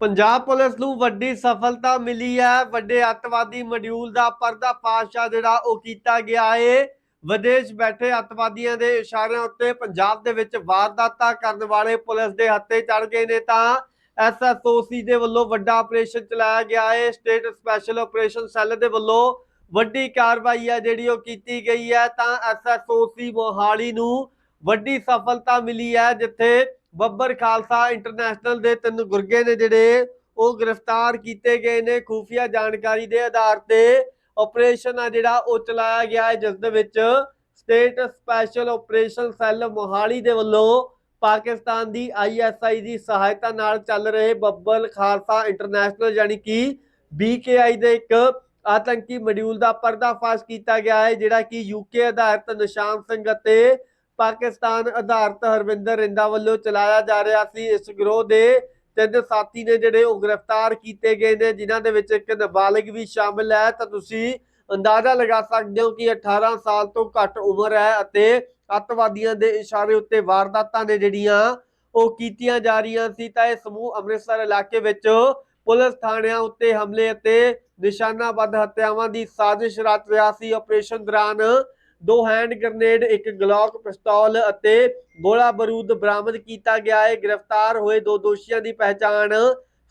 Punjab police ਨੂੰ ਵੱਡੀ ਸਫਲਤਾ ਮਿਲੀ ਹੈ। ਵੱਡੇ ਅੱਤਵਾਦੀ ਮੋਡਿਊਲ ਦਾ ਪਰਦਾਫਾਸ਼ ਆ ਜਿਹੜਾ ਉਹ ਕੀਤਾ ਗਿਆ ਹੈ ਵਿਦੇਸ਼ ਬੈਠੇ ਅੱਤਵਾਦੀਆਂ ਦੇ ਇਸ਼ਾਰਿਆਂ ਉੱਤੇ ਪੰਜਾਬ ਦੇ ਵਿੱਚ ਵਾਰਦਾਤਾਂ ਕਰਨ ਵਾਲੇ ਪੁਲਿਸ ਦੇ ਹੱਥੇ ਚੜ ਗਏ ਨੇ ਤਾਂ ਐਸਐਸਓਸੀ ਦੇ ਵੱਲੋਂ ਵੱਡਾ ਆਪਰੇਸ਼ਨ ਚਲਾਇਆ ਗਿਆ ਏ। ਸਟੇਟ ਸਪੈਸ਼ਲ ਆਪਰੇਸ਼ਨ ਸੈੱਲ ਦੇ ਵੱਲੋਂ ਵੱਡੀ ਕਾਰਵਾਈ ਹੈ ਜਿਹੜੀ ਉਹ ਕੀਤੀ ਗਈ ਹੈ। ਤਾਂ ਐਸਐਸਓਸੀ ਮੋਹਾਲੀ ਨੂੰ ਵੱਡੀ ਸਫਲਤਾ ਮਿਲੀ ਹੈ, ਜਿੱਥੇ ਬੱਬਰ ਖਾਲਸਾ ਇੰਟਰਨੈਸ਼ਨਲ ਦੇ ਤਿੰਨ ਗੁਰਗੇ ਨੇ ਜਿਹੜੇ, ਉਹ ਗ੍ਰਿਫਤਾਰ ਕੀਤੇ ਗਏ ਨੇ ਖੂਫੀਆ ਜਾਣਕਾਰੀ ਦੇ ਆਧਾਰ ਤੇ। ਆਪਰੇਸ਼ਨ ਆ ਜਿਹੜਾ, ਉਹ ਚਲਾਇਆ ਗਿਆ ਹੈ, ਜਿਸ ਦੇ ਵਿੱਚ state special operation cell Mohali ਦੇ ਵੱਲੋਂ ਪਾਕਿਸਤਾਨ ਦੀ ਆਈਐਸਆਈ ਦੀ ਸਹਾਇਤਾ ਨਾਲ ਚੱਲ ਰਹੇ ਬੱਬਰ ਖਾਲਸਾ ਇੰਟਰਨੈਸ਼ਨਲ ਯਾਨੀ ਕਿ ਬੀਕੇਆਈ ਦੇ ਇੱਕ ਆਤੰਕੀ ਮੋਡਿਊਲ ਦਾ ਪਰਦਾਫਾਸ਼ ਕੀਤਾ ਗਿਆ ਹੈ, ਜਿਹੜਾ ਕਿ ਯੂਕੇ ਆਧਾਰਿਤ ਨਿਸ਼ਾਨ ਸਿੰਘ ਅਤੇ ਪਾਕਿਸਤਾਨ ਆਧਾਰਿਤ ਹਰਵਿੰਦਰ ਰਿੰਦਾ ਵੱਲੋਂ ਚਲਾਇਆ ਜਾ ਰਿਹਾ ਸੀ। ਇਸ ਗਰੋਹ ਦੇ ਤਿੰਨ ਸਾਥੀ ਨੇ ਜਿਹੜੇ ਉਹ ਗ੍ਰਿਫਤਾਰ ਕੀਤੇ ਗਏ ਨੇ, ਜਿਨ੍ਹਾਂ ਦੇ ਵਿੱਚ ਇੱਕ ਨਾਬਾਲਿਗ ਵੀ ਸ਼ਾਮਿਲ ਹੈ। ਤਾਂ ਤੁਸੀਂ ਅੰਦਾਜ਼ਾ ਲਗਾ ਸਕਦੇ ਹੋ ਕਿ 18 ਸਾਲ ਤੋਂ ਘੱਟ ਉਮਰ ਹੈ ਅਤੇ ਅੱਤਵਾਦੀਆਂ ਦੇ ਇਸ਼ਾਰੇ ਉੱਤੇ ਵਾਰਦਾਤਾਂ ਨੇ ਜਿਹੜੀਆਂ ਉਹ ਕੀਤੀਆਂ ਜਾ ਰਹੀਆਂ ਸੀ। ਤਾਂ ਇਹ ਸਮੂਹ ਅੰਮ੍ਰਿਤਸਰ ਇਲਾਕੇ ਵਿੱਚ ਪੁਲਿਸ ਥਾਣਿਆਂ ਉੱਤੇ ਹਮਲੇ ਅਤੇ ਨਿਸ਼ਾਨਾਬੱਧ ਹੱਤਿਆਵਾਂ ਦੀ ਸਾਜ਼ਿਸ਼ ਰਚ ਰਿਹਾ ਸੀ। ਆਪਰੇਸ਼ਨ ਦੌਰਾਨ ਦੋ ਹੈਂਡ ਗ੍ਰਨੇਡ ਇੱਕ ਗਲੌਕ ਪਿਸਤੌਲ ਅਤੇ ਗੋਲਾ ਬਾਰੂਦ ਬਰਾਮਦ ਕੀਤਾ ਗਿਆ। ਹੈ ਗ੍ਰਿਫਤਾਰ ਹੋਏ ਦੋ ਦੋਸ਼ੀਆਂ ਦੀ ਪਹਿਚਾਣ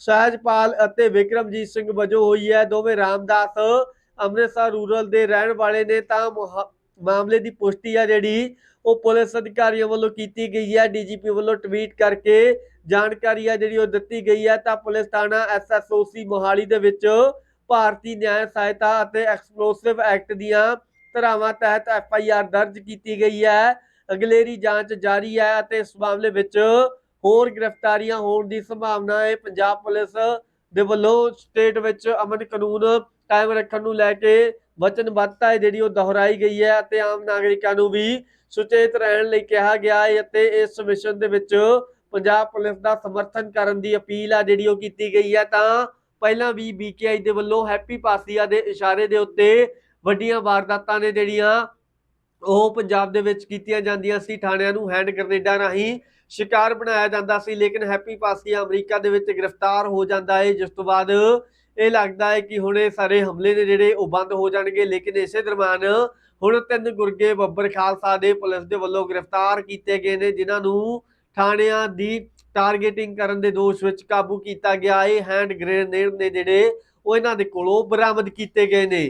ਸਹਿਜਪਾਲ ਅਤੇ ਵਿਕਰਮਜੀਤ ਸਿੰਘ ਵਜੋਂ ਹੋਈ ਹੈ। ਦੋਵੇਂ ਰਾਮਦਾਸ ਅੰਮ੍ਰਿਤਸਰ ਰੂਰਲ ਦੇ ਰਹਿਣ ਵਾਲੇ ਨੇ। ਤਾਂ ਮੁਹਾ- ਮਾਮਲੇ ਦੀ ਪੁਸ਼ਟੀ ਆ ਜਿਹੜੀ, ਉਹ ਪੁਲਿਸ ਅਧਿਕਾਰੀਆਂ ਵੱਲੋਂ ਕੀਤੀ ਗਈ ਹੈ। ਡੀਜੀਪੀ ਵੱਲੋਂ ਟਵੀਟ ਕਰਕੇ ਜਾਣਕਾਰੀ ਆ ਜਿਹੜੀ ਉਹ ਦਿੱਤੀ ਗਈ ਹੈ। ਤਾਂ ਪੁਲਿਸ ਥਾਣਾ ਐਸਐਸਓਸੀ ਮੋਹਾਲੀ ਦੇ ਵਿੱਚ ਭਾਰਤੀ ਨਿਆਂ ਸਹਾਇਤਾ ਅਤੇ ਐਕਸਪਲੋਸਿਵ ਐਕਟ ਦੀਆਂ ਧਾਰਾਵਾਂ ਤਹਿਤ ਐਫ ਆਈ ਆਰ ਦਰਜ ਕੀਤੀ ਗਈ ਹੈ। ਅਗਲੇਰੀ ਜਾਂਚ ਜਾਰੀ ਹੈ ਅਤੇ ਇਸ ਮਾਮਲੇ ਵਿੱਚ ਹੋਰ ਗ੍ਰਿਫਤਾਰੀਆਂ ਹੋਣ ਦੀ ਸੰਭਾਵਨਾ ਹੈ। ਪੰਜਾਬ ਪੁਲਿਸ ਦੇ ਵੱਲੋਂ ਸਟੇਟ ਵਿੱਚ ਅਮਨ ਕਾਨੂੰਨ ਕਾਇਮ ਰੱਖਣ ਨੂੰ ਲੈ ਕੇ ਵਚਨਬੱਧਤਾ ਹੈ ਜਿਹੜੀ ਉਹ ਦੁਹਰਾਈ ਗਈ ਹੈ ਅਤੇ ਆਮ ਨਾਗਰਿਕਾਂ ਨੂੰ ਵੀ ਸੁਚੇਤ ਰਹਿਣ ਲਈ ਕਿਹਾ ਗਿਆ ਹੈ ਅਤੇ ਇਸ ਮਿਸ਼ਨ ਦੇ ਵਿੱਚ ਪੰਜਾਬ ਪੁਲਿਸ ਦਾ ਸਮਰਥਨ ਕਰਨ ਦੀ ਅਪੀਲ ਆ ਜਿਹੜੀ ਉਹ ਕੀਤੀ ਗਈ ਹੈ। ਤਾਂ ਪਹਿਲਾਂ ਵੀ ਬੀਕੇਆਈ ਦੇ ਵੱਲੋਂ ਹੈਪੀ ਪਾਸੀਆ ਦੇ ਇਸ਼ਾਰੇ ਦੇ ਉੱਤੇ ਵੱਡੀਆਂ ਵਾਰਦਾਤਾਂ ਨੇ ਜਿਹੜੀਆਂ ਉਹ ਪੰਜਾਬ ਦੇ ਵਿੱਚ ਕੀਤੀਆਂ ਜਾਂਦੀਆਂ ਸੀ, ਥਾਣਿਆਂ ਨੂੰ ਹੈਂਡ ਗ੍ਰਨੇਡਾਂ ਰਾਹੀਂ ਸ਼ਿਕਾਰ ਬਣਾਇਆ ਜਾਂਦਾ ਸੀ, ਲੇਕਿਨ ਹੈਪੀ ਪਾਸੀਆ ਅਮਰੀਕਾ ਦੇ ਵਿੱਚ ਗ੍ਰਿਫਤਾਰ ਹੋ ਜਾਂਦਾ ਹੈ ਜਿਸ ਤੋਂ ਬਾਅਦ ਇਹ ਲੱਗਦਾ ਹੈ ਕਿ ਹੁਣ ਇਹ ਸਾਰੇ ਹਮਲੇ ਨੇ ਜਿਹੜੇ ਉਹ ਬੰਦ ਹੋ ਜਾਣਗੇ, ਲੇਕਿਨ ਇਸੇ ਦਰਮਿਆਨ ਹੁਣ ਤਿੰਨ ਗੁਰਗੇ ਬੱਬਰ ਖਾਲਸਾ ਦੇ ਪੁਲਿਸ ਦੇ ਵੱਲੋਂ ਗ੍ਰਿਫਤਾਰ ਕੀਤੇ ਗਏ ਨੇ, ਜਿਨ੍ਹਾਂ ਨੂੰ ਥਾਣਿਆਂ ਦੀ ਟਾਰਗੇਟਿੰਗ ਕਰਨ ਦੇ ਦੋਸ਼ ਵਿੱਚ ਕਾਬੂ ਕੀਤਾ ਗਿਆ ਹੈ ਹੈਂਡ ਗ੍ਰੇਨੇਡ ਨੇ ਜਿਹੜੇ ਉਹ ਇਹਨਾਂ ਦੇ ਕੋਲੋਂ ਬਰਾਮਦ ਕੀਤੇ ਗਏ ਨੇ।